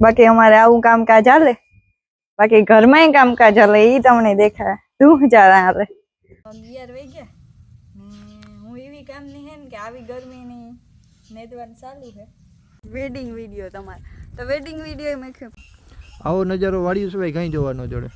બાકી અમારે આવું કામકાજ હાલે. બાકી ઘરમાંય કામકાજ હાલે એ તમને દેખાય. તું જારા હાલે? અગિયાર વાઈ ગયા. ને હું એવી કામની હે ને કે આવી ગરમીની નેદવાનું ચાલુ છે વેડિંગ વીડિયો તમારે. તો વેડિંગ વીડિયો મેં આવો નજારો વાળ્યું સિવાય કઈ જોવા ન જડે.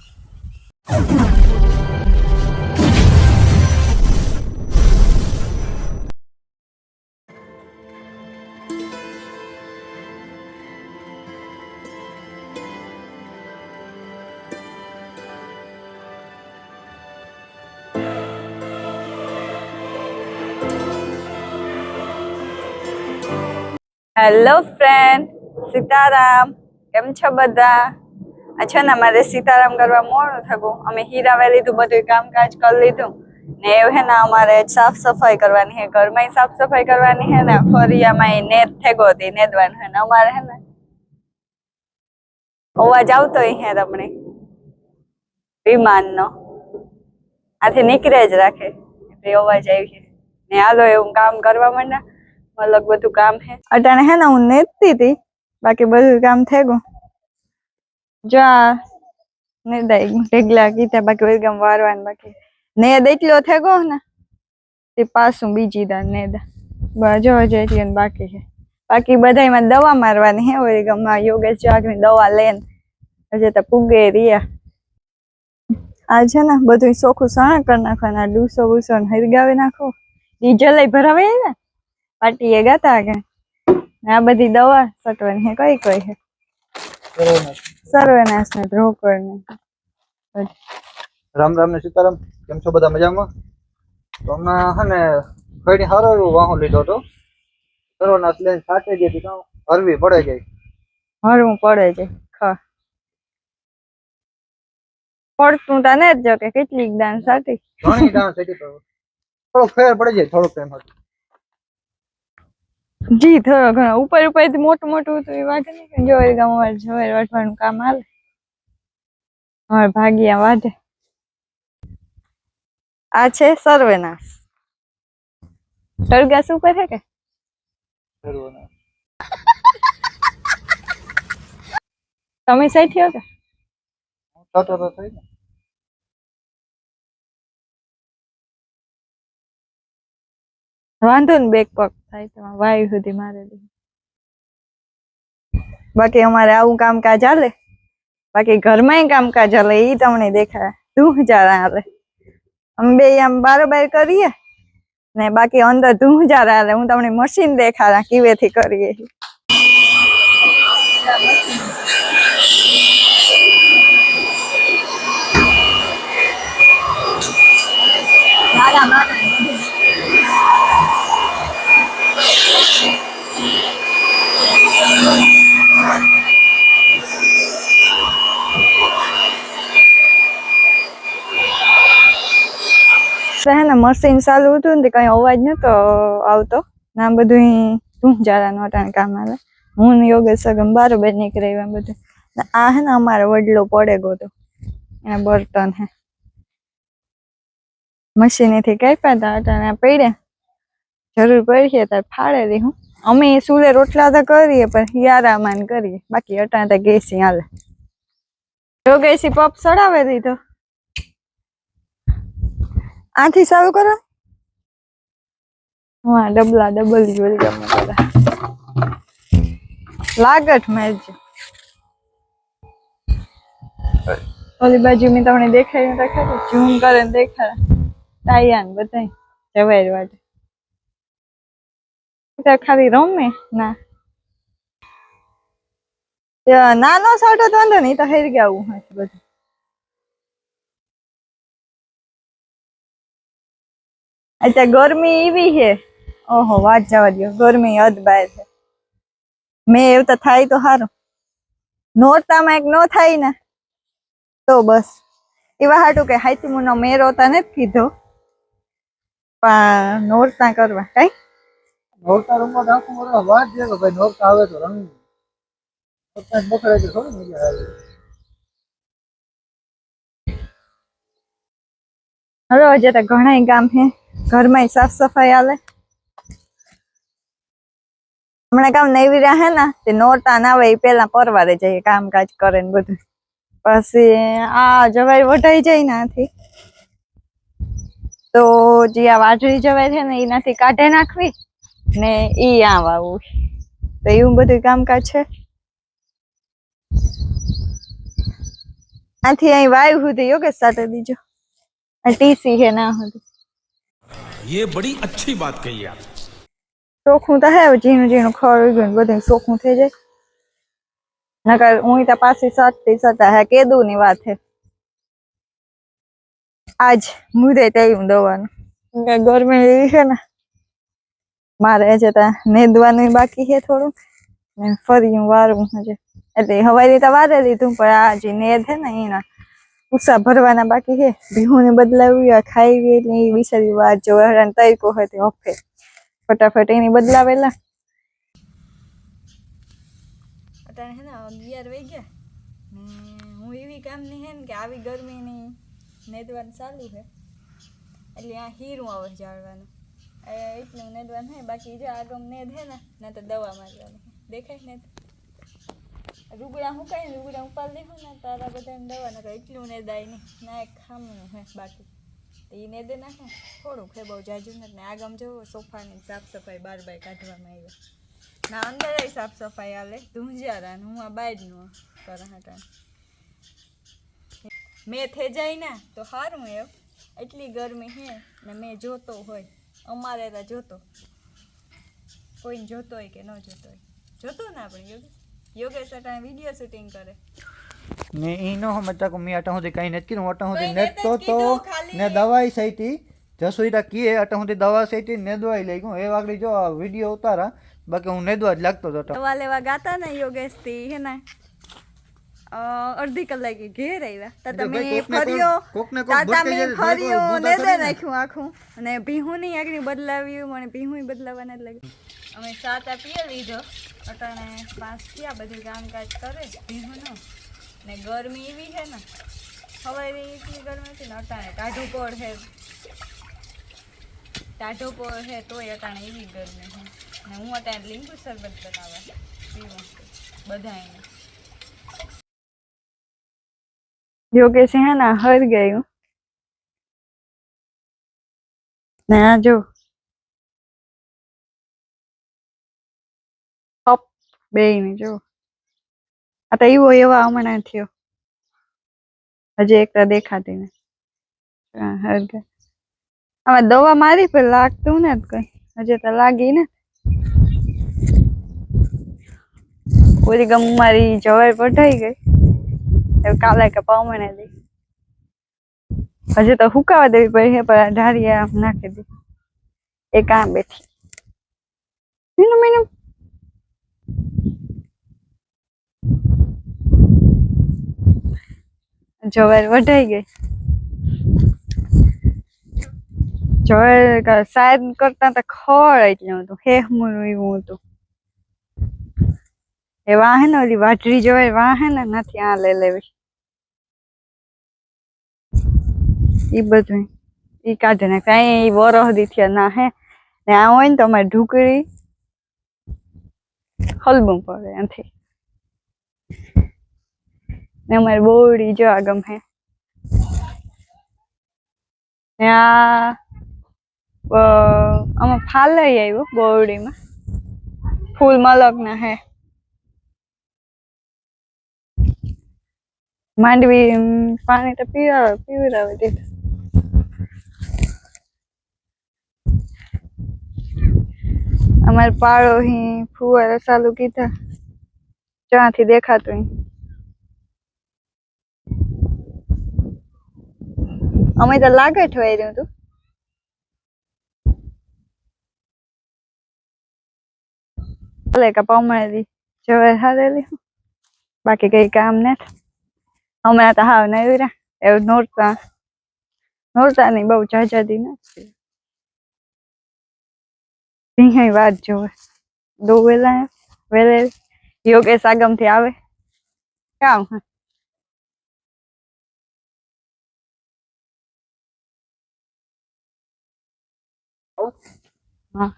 હેલો ફ્રેન્ડ સીતારામ, કેમ છો બધા? આ છે ને મારે સીતારામ કરવા મોડું થયું. અમે હીરાવે લીધું બધું કામકાજ કરી લીધું. ને એવું હે ને અમારે સાફ સફાઈ કરવાની હે ઘરમાં સાફ સફાઈ કરવાની હે ને ફરિયામાં નેત થેગો હતી નેદવાનું હે ને અમારે હે ને. અવાજ આવતો હે તમને? વિમાનનો. આથી નીકળે જ રાખે. અવાજ આવી છે ને હાલો એવું કામ કરવા માંડ્યા. અલગ બધું કામ હે. અટાણે હે ને હું નેતી હતી બાકી બધું કામ થઈ ગયું. જો આ નેદાઈ ગયું. ઢેગલા કીધા, બાકી બધું કામ વારવાનું બાકી. નેદ એટલો થઈ ગયો ને, તે પાછું બીજી દા નેદા. જો હજી ને બાકી છે. બાકી બધા દવા મારવાની હે ઓરી ગમમાં યોગેશ જાગની દવા લેન. હજી તો પૂગે રહ્યા. આ છે ને બધું ચોખ્ખું સણા કરી નાખવાના ડૂસો બૂસો ને હરગાવી નાખો. ડીઝલ ભરાવે ને? પાટીએ ગાતા કે? આ બધી દવા સટવાની હે કઈ કઈ હે? સર્વનાશ ને ધ્રોકર ને રામ રામ ને સીતારામ કેમ છો બધા મજામાં? તો હમણાં હે ને કઈ સારો એવો વાહો લીધો હતો. સર્વનાશ લઈને સાચે ગઈ હતી હરવી પડે જાય હરવું પડે છે ખ. પડતું તા ને જ જો કે કેટલીક દાન સાટી ઘણી હતી તો થોડો ફેર પડે જાય થોડોક ટાઈમ જી થોડો ઘણો. ઉપર ઉપરથી મોટું મોટું હતું એ વાંધો નહીં પણ જો ગામ અમારે જવેર વાટવાનું કામ હાલે. અમારે ભાગ્યા વાઢે. આ છે સર્વેનાશ. સરગાસ ઉપર છે કે? તમે સાઈઠી કે? વાંધો ને બેક પગ થાય તો વાયુ સુધી મારે બાકી અમારે આવું કામકાજ હાલે. બાકી ઘરમાંય કામકાજ હાલે એ તમને દેખાય. તું જારા હાલે. અમે આમ બારોબાર કરીએ ને બાકી અંદર તું જારા હાલે. હું તમને મશીન દેખાડા, કેવેથી કરીએ. હે ને મશીન ચાલુ હતું ને કઈ અવાજ નતો આવતો. ના બધું તું જારા નોટાણ કામ હાલે હું યોગેશ સગમ બારોબાર નીકળે એવા બધું. આ હે ને અમારો વડલો પડે ગયો એના બર્તન હે. મશીનેથી કાપ્યા હતા અટાણે પડ્યા. જરૂર પડશે તો ફાળે હું. અમે સુલે રોટલા તો કરીએ, પણ યારામાન કરીએ. બાકી અટાણે તો ગેસી હાલે. ગેસી પપ ચડાવે દીધો. આથી સારું કરો? હા, ડબલા ડબલ જોઈ ગમે બધા. લાગટ મેજ ઓલી બાજુ મેં તમને દેખાય ખરું ઝૂમ કરે ને દેખાડે. ટાયા ને બધા જવાય વાટે. તો ખાલી રમે? ના. નાનો સાટો હતો વાંધો નહીં, તો હેર ગયા આવું હશે બધું. અચ્છા, ગરમી એવી છે? ઓહો, વાત જવા દો ગરમી હદ બાય છે. મેં એવું તો થાય તો સારું. નોરતામાં એક નો થાય ને, તો બસ. એવા હાટું કે હાથી મુનો મેરો તો નથી કીધો. પણ નોરતા કરવા, કઈ? હવે હજી તો ઘણા કામ હે. ઘરમાં સાફ સફાઈ હાલે. હમણાં કામ નવી હે ને, તે નોરતા ના આવે એ પેલા પરવારે જઈએ, કામકાજ કરે ને બધું. પછી આ જવાઈ વઢાઈ જાય નાથી. તો જે આ વાઢળી જવાય છે ને, એનાથી કાઢે નાખવી. ને ઈ આ વાવવું તો એવું બધું કામકાજ છે આથી અહીં વાયુ સુધી યોગેશ સાથે દીજો આ ટીસી છે ના હતું ये बड़ी अच्छी बात कही आप ચોખ્ખું તો હે ઝીણું ઝીણું ખડ ઉગ્યું ને બધું ચોખ્ખું થઈ જાય નકર હું તો પાછી સટતી સટા હે કેદું ની વાત હે આજ મુદે તૈયું દવાનું કે ગરમી એવી છે ને મારે છે ત્યાં નેદવાનું બાકી છે થોડું. ને ફરી હું વારું હજે. એટલે હવાઈ તો વારે લીધું, પણ આ જે નેદ છે ને એના ઉત્સાહ ભરવાના બાકી છે. ભીહું ને બદલાવી ખાઈ એટલે એ બિચારી વાત જો હેરાન તરીકો હોય તે હફે ફટાફટ એની બદલાવેલા. અટાણે હે ને અગિયાર વાઈ ગયા. ને હું એવી કામની હે ને કે આવી ગરમીની નેદવાનું ચાલુ છે. એટલે આ હીરું આવે જાળવાનું. એટલું નેદવાનું થાય બાકી જો આગમ નેદ હે ને, ના તો દવા મારવાની દેખાય ને રૂગડા હું કઈ, રૂગડા ઉપાડ દેખું ને, તારા બધાને દવા નાખે એટલું નેદાય નહીં. ના, એક ખામણું હે બાકી. તો એ નેદે નાખે થોડુંક હે, બહુ જાજુ નથી. ને આગમ જવો, સોફાની સાફ સફાઈ બાર બાય કાઢવામાં આવ્યા ના અંદર સાફ સફાઈ આલે ધૂંઝારા હું આ બાયડનું કરાટા મેં થઈ જાય ને તો સારું એમ. એટલી ગરમી હે ને, મેં જોતો હોય. અમારે તો જોતો. કોઈને જોતો હોય કે ન જોતો હોય. જોતો ને આપણે યોગેશ યોગેશ અટાણે વીડિયો શૂટિંગ કરે. ને ઈ નો મતલબ કે મેં અટા સુધી કઈ નથી કીધું અટા સુધી તો તો ખાલી. ને દવાઈ સહીતી જસોઈટા કીએ અટા સુધી દવા સહીતી નેદવાઈ લઈ ગયું. એ વાગડી જો વીડિયો ઉતારા બાકી હું નેદવા જ લાગતો હતો. દવા લેવા ગાતા ને યોગેશથી હે ને? અડધી કલાકે ઘેર આવ્યા. તા તમે ફર્યો તમે ફર્યો ને. નાખ્યું આખું. અને ભીહું ની આગળ બદલાવ્યું મને ભીહું બદલાવાના જ લાગ્યું. અમે સાત આપીએ લીધો. અટાણે પાંચ થયા બધું કામકાજ કરે ભીહુંનું. ને ગરમી એવી છે ને હવે એટલી ગરમી હતી ને અટાણે ટાઢું પોળ છે. ટાઢો પોળ છે તોય અટાણે એવી ગરમી છે. ને હું અટાણે લીંબુ શરબત બનાવવા. પીવું બધા એને યોગેશ હે ને હર ગયું. ને આ જો. ટપ બે ને જો. આ તો એવો એવા હમણાં થયો. હજી એકતા દેખાતી ને હર ગયા. આમાં દવા મારી, પણ લાગતું ને કઈ. હજી તો લાગી ને. ઓરી ગમ મારી જવાઈ પઢાઈ ગઈ. કાલે કે પામણે દી. હજી તો હુકાવા દેવી પડી છે, પણ આમ નાખી દી. એ કામ બેઠી. મીનુ મીનુ. જવાર વઢાઈ ગઈ. જવાર સાયદ કરતા તો ખળ એટલું હતું હેહમું એવું હતું. એ વાહે ને ઓલી વાટરી જોવે વાહે નથી આ લઈ લેવી. ઈ બધું ઈ કાઢે ને કઈ વરહ દી થયા ના હે. ને આ હોય ને તો અમારે ઢુકરી હલબું પડે એથી ને અમારે બોડી જો આગમ હે ને આ અમે ફાલ લઈ આવ્યું બોરડીમાં ફૂલ મલક ના હે. માંડવી પાણી તો પીવડાવે પીવડાવી દીધું. અમારે પાળો હી, ફુવારા ચાલુ કીધા. ત્યાંથી દેખાતું. અમે તો લાગે ઠવાઈ રહ્યું તું ભલે કે પમણેલી જવાય હારેલી બાકી કઈ કામ નથી. હમણાં તો હાવ નવરા એવું નોરતા નોરતા નહીં બહુ જાજાદી નથી. સિંહ વાત જોવે. દો વેલા વેલે યોગેશ આગમથી આવે. કામ હે. હા.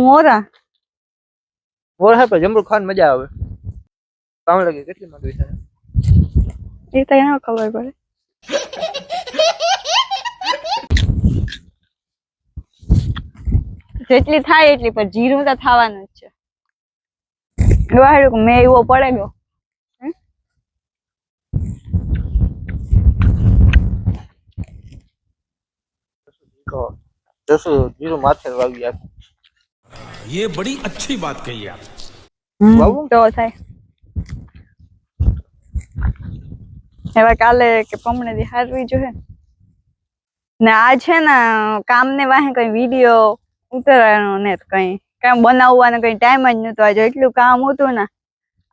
મોરા વરસાદ પર જમરૂ ખાવાની મજા આવે. કામ લાગે, કેટલી માંગવી છે? એ તો એને ખબર પડે જેટલી થાય એટલી પણ જીરું તો થવાનું જ છે વાળું મેં એવો પડે ગયો જીરું માથે વાવી યે બડી અચ્છી બાત કહી આપ તો થાય એવા કાલે કે પમણે દી હારવી જોઈએ. ને આ છે ને કામ ને વાહે કઈ વીડિયો ઉતારવાનો ને કઈ, કામ બનાવવાનો કઈ ટાઈમ જ નતો આજે એટલું કામ હતું ને,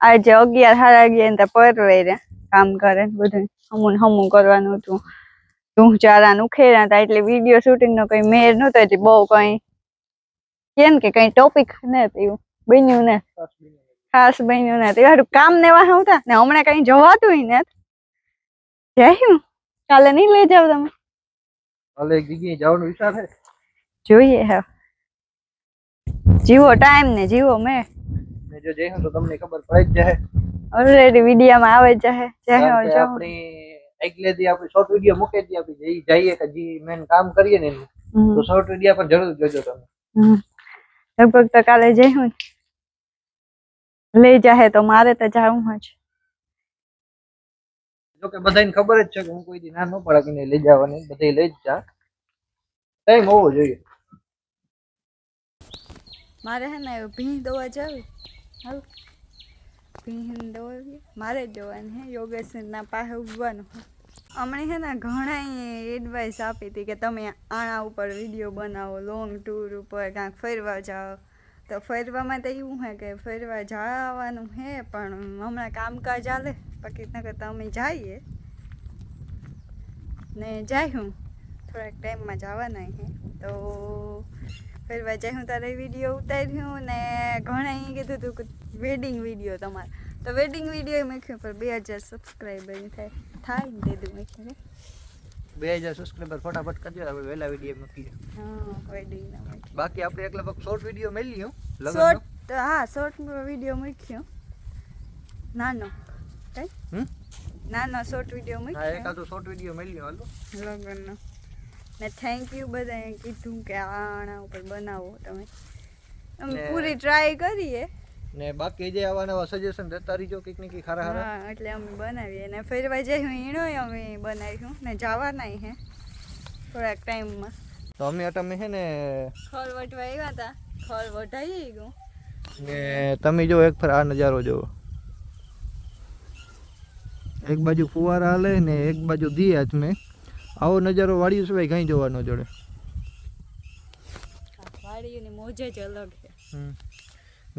આજે અગિયાર સાડા અગિયાર ને પરવે રે કામ કરે ને બધું હમું હમું કરવાનું હતું. તું ચારા ઉખેરા હતા એટલે વીડિયો શૂટિંગ નો કઈ મેર નતો એટલે બહુ કઈ કેમ કે કઈ ટોપિક ને એવું બન્યું ને. ખાસ બન્યું ને તે કામ ને વાહ હતા ને હમણાં કઈ જવાતું ને જયું કાલે નહીં લઈ જાવ તમે? કાલે એક જગ્યાએ જવાનો વિચાર છે. જોઈએ હે જીવો ટાઈમ ને જીવો મેં મે જો જઈશું તો તમને ખબર પડી જ જશે ઓલરેડી વિડિયામાં આવે જ છે કારણ જાહે કે જાહે. આપણી આગલે દી આપણી શોર્ટ વિડિયો મૂકે દી આપી જઈ જઈએ કે જી મેન કામ કરીએ ને તો શોર્ટ વીડિયો પર જરૂર જોજો તમે. લગભગ તો કાલે જઈશું હું લઈ જાહે તો મારે તો જાવું જ. જો કે બધાને ખબર જ છે કે હું કોઈ દી ના ન પડે લઈ જવાની બધે લઈ જ જા. ટાઈમ હોવો જોઈએ. મારે હે ને ભીંગ દવા જાવી. હાલ. ભીંગ દવા. મારે જવાની હે, યોગેશના પાસે ઉભવાનું હમણાં છે ને ઘણા એડવાઇસ આપી હતી કે તમે આના ઉપર વીડિયો બનાવો લોંગ ટૂર ઉપર ક્યાંક ફરવા જાઓ. તો ફરવામાં તો એવું હે કે ફરવા જવાનું હે, પણ હમણાં કામકાજ ચાલે બાકી નકર તો અમે જઈએ ને જાયું થોડાક ટાઈમમાં જવાના હે તો ફરવા જાય તારે વીડિયો ઉતાર્યું ને ઘણા એ કીધું હતું કે વેડિંગ વીડિયો તમારે. તો વેડિંગ વીડિયો મૂક્યો પણ બે હજાર સબસ્ક્રાઈબર થાય. થાય ને દીધું મૂક્યું ને? બે હજાર સબસ્ક્રાઈબર ફટાફટ કરજો આપણે વહેલા વીડિયો મૂકીએ હા વેડિંગના મૂક્યું. બાકી આપણે એકલા વખત શોર્ટ વીડિયો મેલી લ્યો લગનનો. શોર્ટ હા શોર્ટ વીડિયો મૂક્યો. નાનો. કઈ? હમ? નાનો શોર્ટ વીડિયો હા મૂક્યો એકાદો શોર્ટ વીડિયો મળ્યો લ્યો હાલો. લગ્નનો. ને થેન્ક યુ બધાએ કીધું કે આણા આના ઉપર બનાવો તમે. અમે પૂરી ટ્રાય કરીએ. ને બાકી જે આવા નવા સજેશન દેતા રહીજો કંઈક ને કંઈક હારા હારા. હા એટલે અમે બનાવીએ. ને ફરવા જઈ ઈણોય અમે બનાવીશું. ને જવાના હે થોડાક ટાઈમમાં. તો અમે તમે છે ને ખોલ વટવા આવ્યા હતા ખોલ વટાઈ ગયું. ને તમે જો એક ફર આ નજારો જોવો. એક બાજુ ફુવારા હાલે ને એક બાજુ દી હાથમે. આવો નજારો વાળ્યું સિવાય કઈ જોવા ન જોડે. વાડીઓની મોજ જ અલગ છે.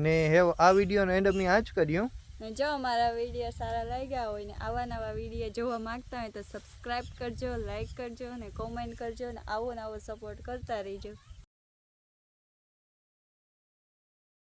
ને હે આ વિડીયોનો એન્ડ અમે આ જ કર્યો ને જો મારા વીડિયો સારા લાગ્યા હોય ને આવા નવા વીડિયો જોવા માંગતા હોય તો સબસ્ક્રાઈબ કરજો લાઈક કરજો ને કોમેન્ટ કરજો ને આવો નવો સપોર્ટ કરતા રહીજો.